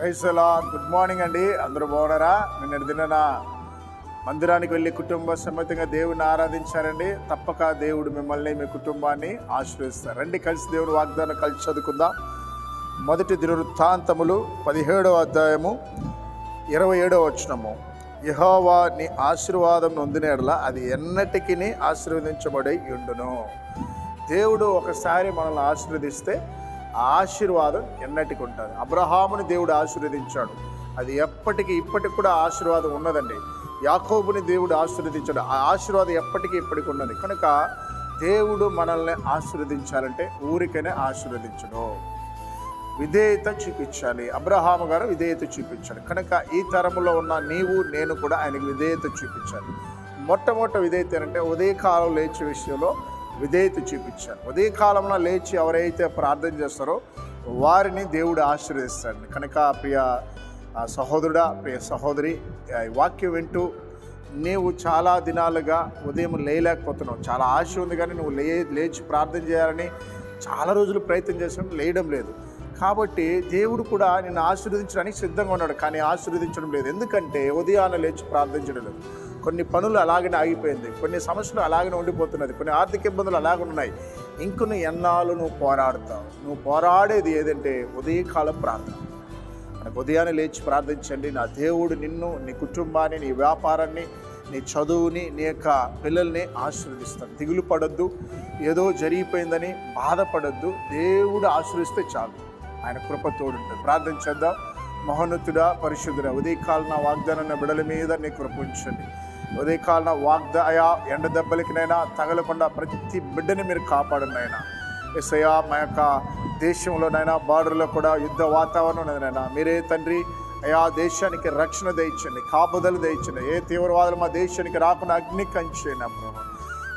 రైసలా good morning అండి. అందరూ బాగున్నారా? నిన్న దిన మందిరానికి వెళ్ళి కుటుంబ సమేతంగా దేవుని ఆరాధించారండి. తప్పక దేవుడు మిమ్మల్ని మీ కుటుంబాన్ని ఆశ్రయిస్తారు రండి కలిసి దేవుని వాగ్దానం కలిసి చదువుకుందాం. మొదటి దినవృత్తాంతములు పదిహేడవ అధ్యాయము ఇరవై ఏడవ వచనము. యహోవా నీ ఆశీర్వాదం నొందినేడల అది ఎన్నటికీ ఆశీర్వదించబడి ఉండును. దేవుడు ఒకసారి మనల్ని ఆశీర్వదిస్తే ఆశీర్వాదం ఎన్నటికి ఉంటుంది. అబ్రహాముని దేవుడు ఆశీర్వదించాడు. అది ఎప్పటికీ ఇప్పటికి కూడా ఆశీర్వాదం ఉన్నదండి. యాకోబుని దేవుడు ఆశీర్వదించాడు. ఆ ఆశీర్వాదం ఎప్పటికీ ఇప్పటికి ఉన్నది. కనుక దేవుడు మనల్ని ఆశీర్వదించాలంటే ఊరికనే ఆశీర్వదించడు. విధేయత చూపించాలి. అబ్రహాము గారు విధేయత చూపించాడు కనుక ఈ తరములో ఉన్న నీవు నేను కూడా ఆయనకు విధేయత చూపించాలి. మొట్టమొదటి విధేయత ఏంటంటే ఉదయకాలం లేచే విషయంలో విధేయత చూపించారు. ఉదయకాలంలో లేచి ఎవరైతే ప్రార్థన చేస్తారో వారిని దేవుడు ఆశీర్వదిస్తాడు కనుక ప్రియ సహోదరుడా ప్రియ సహోదరి వాక్యం వింటూ నీవు చాలా దినాలుగా ఉదయం లేయలేకపోతున్నావు. చాలా ఆశ ఉంది కానీ నువ్వు లే లేచి ప్రార్థన చేయాలని చాలా రోజులు ప్రయత్నం చేసాను లేయడం లేదు. కాబట్టి దేవుడు కూడా నిన్ను ఆశీర్వదించడానికి సిద్ధంగా ఉన్నాడు కానీ ఆశీర్వదించడం లేదు. ఎందుకంటే ఉదయాన్నే లేచి ప్రార్థించడం లేదు. కొన్ని పనులు అలాగనే ఆగిపోయింది. కొన్ని సమస్యలు అలాగనే ఉండిపోతున్నది. కొన్ని ఆర్థిక ఇబ్బందులు అలాగే ఉన్నాయి. ఇంకొన్ని ఎన్నాళ్ళు నువ్వు పోరాడతావు? నువ్వు పోరాడేది ఏదంటే ఉదయకాలం ప్రార్థన. మనకు ఉదయాన్నే లేచి ప్రార్థించండి. నా దేవుడు నిన్ను నీ కుటుంబాన్ని నీ వ్యాపారాన్ని నీ చదువుని నీ యొక్క పిల్లల్ని ఆశీర్వదిస్తాను దిగులు పడొద్దు. ఏదో జరిగిపోయిందని బాధపడొద్దు. దేవుడు ఆశీర్వదిస్తే చాలు. ఆయన కృప తోడుంటుంది. ప్రార్థన చేద్దాం. మహోన్నతుడా పరిశుద్ధుడా ఉదయకాలం నా వాగ్దానం బిడల మీద నీ కృప ఉంచండి. ఉదయకాలన వాగ్దాయ ఎండ దెబ్బలకినైనా తగలకుండా ప్రతి బిడ్డని మీరు కాపాడునైనా. ఎస్ఐయా మా యొక్క దేశంలోనైనా బార్డర్లో కూడా యుద్ధ వాతావరణం ఉన్నదనైనా. మీరే తండ్రి అయా దేశానికి రక్షణ దయచండి కాపుదలు దయచండి. ఏ తీవ్రవాదులు మా దేశానికి రాకుండా అగ్ని కంచేయండి ప్రభు.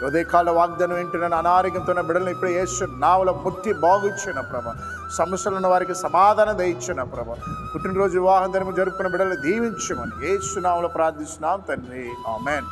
ఉదయకాల వాగ్దానం వింటున్న అనారోగ్యంతో ఉన్న బిడ్డలను ఇప్పుడు యేసు నావల ముట్టి బాగుచ్చిన ప్రభ. సమస్యలు ఉన్న వారికి సమాధానం దయచిన ప్రభ. పుట్టినరోజు వివాహం ధర్మం జరుపుకున్న బిడ్డలు దీవించమని యేసు నావలో ప్రార్థిస్తున్నాం తండ్రి. ఆమెన్.